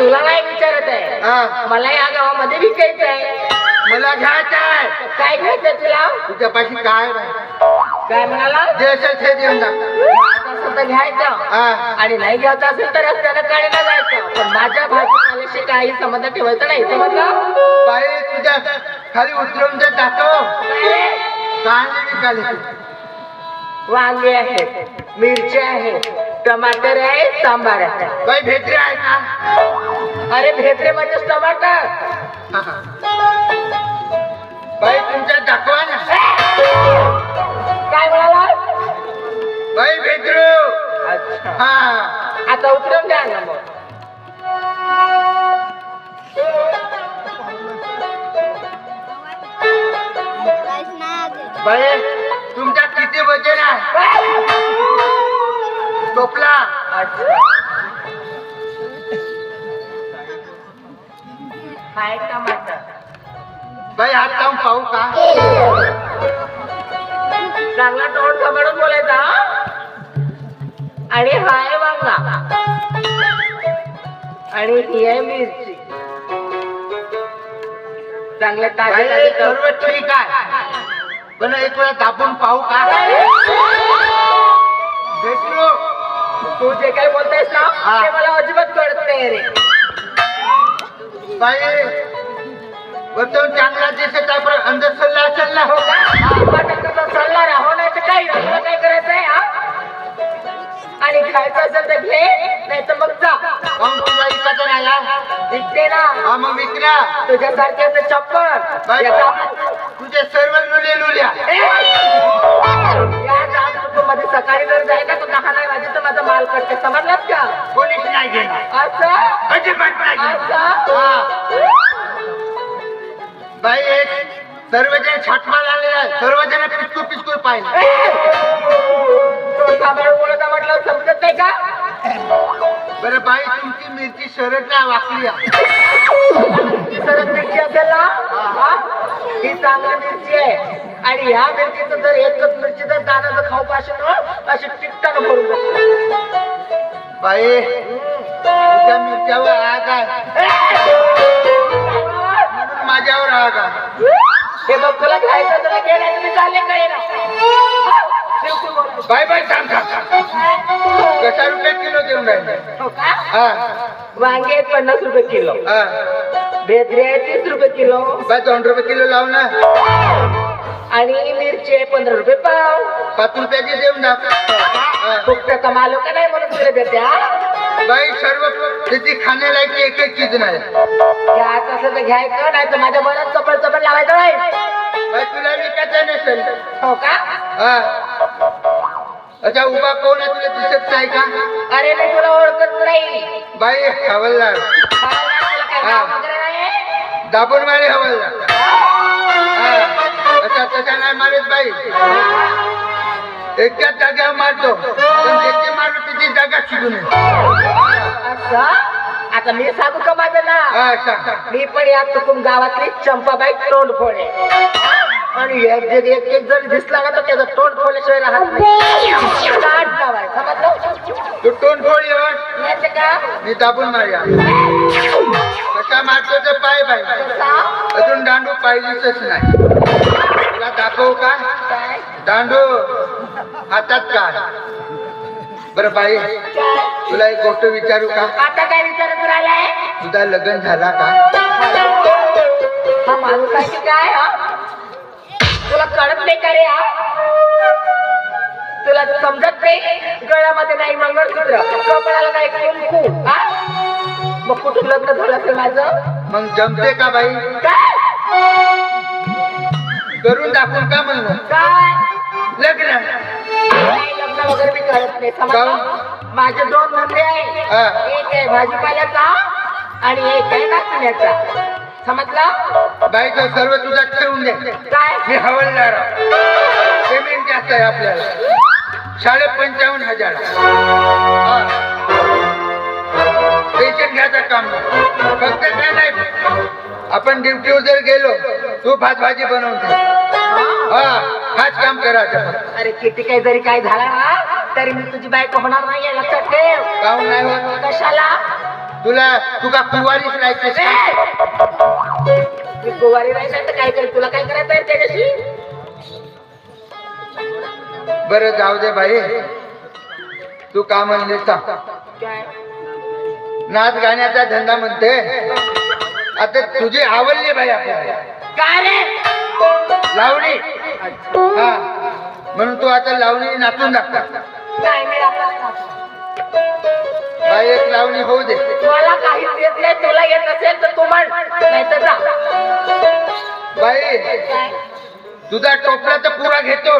तुला नाही विचारत आहे. हा. मला या गावामध्ये विकायचं आहे. मला घ्यायचं आहे. काय घ्यायचं तुला? तुझ्यापाशी काय नाही. काय म्हणाला? जे असेल ते देऊन टाक घ्यायचं असेल तर घ्यायचं. हा. आणि नाही घ्यायचं असेल तर रस्त्यानं काढायला जायचं. पण माझ्या भाजीपाल्याशी काही संबंध ठेवायचा नाही. समजलं बाई तुझ्या खाली उतरवून ते टाकव कांदे निघाले वांगे आहेत मिरची आहेत टमाटर आहे सांबार आहे. बाई भेटरी आहे का अरे भेटरे म्हणजे टमाटर. बाई तुमच्या दाखवा ना. काय म्हणाला? बाई भेटरू. अच्छा. हा. आता उतरवून द्या ना मग. बाई तुमच्या किती वजन आहे? टोपला अच्छा हाय टमाटर. बाई हात लावून पाहू का? चांगला तोंड सांभाळून बोलायचा? आणि हाय वांगा. आणि ही आहे मिरची. ताज्या सर्व ठीक आहे पण एक वेळा दाबून पाहू का? ते मला अजिबात कळत नाही रे. बाई वरतून चांगला दिसत आहे पण अंदर सल्ला हो. का? सल्ला राहो नाही तर काही नाही. तुला काय करायचं आहे हा? आणि खायचं असेल तर घे नाही तर मग जा. तुला नाही हा? विकते ना. हा मग विकला तुझ्यासारख्याचं चप्पल. बाई याचा- तुझे सर्व लुले लुल्या. या जात मध्ये सकाळी जर जायला तर दहा नाही माझा नाही घेणार अजिबात नाही घेणार. हा. बाई एक सर्वजण छाटमाल आलेला आहे सर्वजण पाहिजे सांभाळून बोलत आहे म्हटलं समजत नाही का बरं बाई तुमची मिरची शरद नाही वाकली. सरस मिरची असेल ना हा? चांगली मिरची आहे आणि ह्या मिरचीचं जर एकच मिरचीचा दाना जर खाऊ पाशील ना अशी टिकटानं भरून. बाई. तुझ्या मिरच्यावर आग आहे. म्हणून माझ्यावर आग आहे. हे बघ तुला घ्यायचं तुला घे नाही तुम्ही चालले काय ना. बाय बाय सांग कशा रुपये किलो देऊन राहिले? हो का? वांगे आहेत पन्नास रुपये किलो. हा. भेदरे आहे तीस रुपये किलो. बाय दोन रुपये किलो लाव ना. आणि मिरची आहे पंधरा रुपये पाव. पाच रुपयाची देऊन टाक माल का नाही म्हणून तुला देते हा? बाई सर्व त्याची खाण्यालायची एक एक चीज नाही. घ्यायचं असेल तर घ्यायचं नाही तर माझ्या मनात चपल चपल लावायचं नाही बाई तुला विकायचं नसेल हो का? हा. अच्छा उभा कोण आहे तुला दिसत नाही का? अरे मी तुला ओळखत नाही. बाई हवलदार. हा. नाही दाबून मारे हवलदार. अच्छा तसा नाही मारत बाई एकाच जागेवर मारतो मारलो तिथे जागा शिकून आता मी सांगू का माझं सांग. मी पण या तुकुम गावातली चंपाबाई तोंडफोडे आणि एक जर एक एक जर दिसला ना तर त्याचं तोंड फोडल्याशिवाय राहत नाही. समजलं? तू टोन फोड का? मी दाबून मारूया. मारतो तर पाय कसा? अजून दांडू पाहिजेच नाही. तुला दाखवू का? दांडू हातात का बरं बाई? तुला एक गोष्ट विचारू का? आता काय विचारत राहिलाय? तुझा लग्न झाला का? हा काय तुला कळत नाही का रे तुला समजत नाही? गळ्यामध्ये नाही मंगळसूत्र कपड्याला नाही कुंकू हा? मग कुठून लग्न झालं असेल माझं? मग जमते का बाई? काय? करून दाखवून का म्हणलं काय? लग्न. नाही, लग्न वगैरे मी करत नाही समजलं? माझे दोन धंदे आहे हा. एक आहे भाजीपाल्याचा आणि एक आहे नाचण्याचा. समजलं? बाईचं सर्व तुझा ठेवून दे. काय? मी हवलदार पेमेंट जास्त आहे आपल्याला. साडे पंचावन्न हजार. पेन्शन घ्यायचं काम नाही. फक्त काय नाही. आपण ड्युटीवर जर गेलो तू भात भाजी बनवून हा. हाच काम करायचं. अरे किती काही जरी काय झाला ना तरी मी तुझी बायको होणार नाही लक्षात ठेव काहून नाही होत कशाला? तुला तुका कुवारीच राहायचं ए! मी गोवारी तर काय करेल तुला काय करायचं आहे त्याच्याशी? बरं जाऊ दे बाई. तू का म्हणले सांग काय? नाच गाण्याचा धंदा म्हणते आता तुझी आवडली बाई आपल्याला. काय रे? लावणी. हा. म्हणून तू आता लावणी नाचून मी आपल्याला बाई एक लावणी होऊ दे. मला काहीच येत नाही तुला येत असेल तर तू म्हण. नाही तर जा. बाई? तुझा टोपला तर पुरा घेतो